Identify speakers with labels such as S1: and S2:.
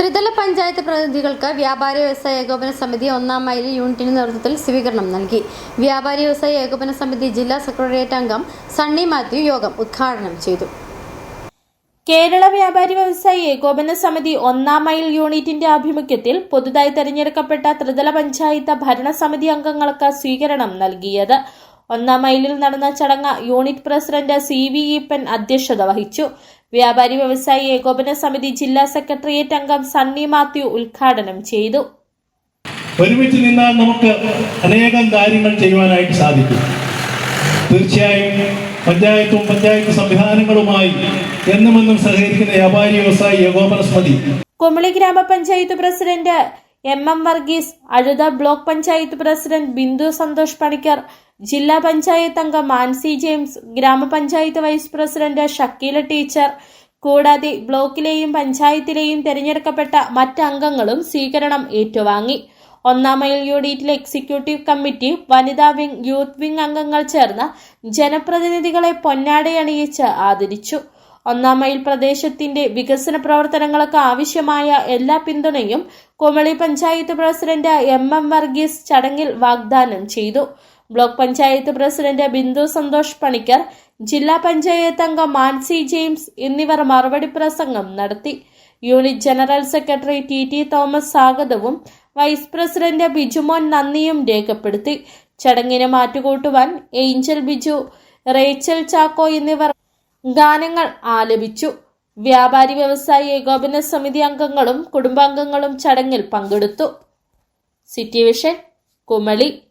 S1: ത്രിതല പഞ്ചായത്ത് പ്രതിനിധികൾക്ക് വ്യാപാരി വ്യവസായ ഏകോപന സമിതി ഒന്നാം മൈൽ യൂണിറ്റിന് നേതൃത്വത്തിൽ സ്വീകരണം നൽകി. വ്യാപാരി വ്യവസായ ഏകോപന സമിതി ജില്ലാ സെക്രട്ടേറിയറ്റ് അംഗം സണ്ണി മാത്യു യോഗം ഉദ്ഘാടനം ചെയ്തു.
S2: കേരള വ്യാപാരി വ്യവസായി ഏകോപന സമിതി ഒന്നാം മൈൽ യൂണിറ്റിന്റെ ആഭിമുഖ്യത്തിൽ പുതുതായി തെരഞ്ഞെടുക്കപ്പെട്ട ത്രിതല പഞ്ചായത്ത് ഭരണസമിതി അംഗങ്ങൾക്ക് സ്വീകരണം നൽകിയത്. ഒന്നാം മൈലിൽ നടന്ന ചടങ്ങ് unit president C V Eappen അധ്യക്ഷത വഹിച്ചു. വ്യാപാരി വ്യവസായി ഏകോപന സമിതി ജില്ലാ സെക്രട്ടേറിയറ്റ് അംഗം സണ്ണി മാത്യു ഉദ്ഘാടനം ചെയ്തു.
S3: ഒരുമിച്ച് നിന്നാൽ നമുക്ക് അനേകം കാര്യങ്ങൾ ചെയ്യുവാനായിട്ട് സാധിക്കും. തീർച്ചയായും പഞ്ചായത്തും പഞ്ചായത്ത് സംവിധാനങ്ങളുമായി എന്നുമെന്നും സഹകരിക്കുന്ന വ്യാപാരി വ്യവസായി ഏകോപന സമിതി.
S2: കുമളി ഗ്രാമപഞ്ചായത്ത് president M M Varghese Azhutha block panchayat president Bindu Santhosh Panicker ജില്ലാ പഞ്ചായത്ത് അംഗം മാൻസി ജെയിംസ് ഗ്രാമപഞ്ചായത്ത് വൈസ് പ്രസിഡന്റ് ഷക്കീല ടീച്ചർ. കൂടാതെ ബ്ലോക്കിലെയും പഞ്ചായത്തിലെയും തെരഞ്ഞെടുക്കപ്പെട്ട മറ്റംഗങ്ങളും സ്വീകരണം ഏറ്റുവാങ്ങി. ഒന്നാം മൈൽ യൂണിറ്റിലെ എക്സിക്യൂട്ടീവ് കമ്മിറ്റി വനിതാ വിംഗ് യൂത്ത് വിംഗ് അംഗങ്ങൾ ചേർന്ന് ജനപ്രതിനിധികളെ പൊന്നാടയണിയിച്ച് ആദരിച്ചു. ഒന്നാം മൈൽ പ്രദേശത്തിന്റെ വികസന പ്രവർത്തനങ്ങൾക്ക് ആവശ്യമായ എല്ലാ പിന്തുണയും Kumily panchayat president M M Varghese ചടങ്ങിൽ വാഗ്ദാനം ചെയ്തു. ബ്ലോക്ക് പഞ്ചായത്ത് പ്രസിഡന്റ് ബിന്ദു സന്തോഷ് പണിക്കർ ജില്ലാ പഞ്ചായത്ത് അംഗം മാൻസി ജെയിംസ് എന്നിവർ മറുപടി പ്രസംഗം നടത്തി. Unit general secretary T T Thomas സ്വാഗതവും വൈസ് പ്രസിഡന്റ് ബിജുമോൻ നന്ദിയും രേഖപ്പെടുത്തി. ചടങ്ങിന് മാറ്റുകൂട്ടുവാൻ ഏഞ്ചൽ ബിജു റേച്ചൽ ചാക്കോ എന്നിവർ ഗാനങ്ങൾ ആലപിച്ചു. വ്യാപാരി വ്യവസായി ഏകോപന സമിതി അംഗങ്ങളും കുടുംബാംഗങ്ങളും ചടങ്ങിൽ പങ്കെടുത്തു. City vision Kumily.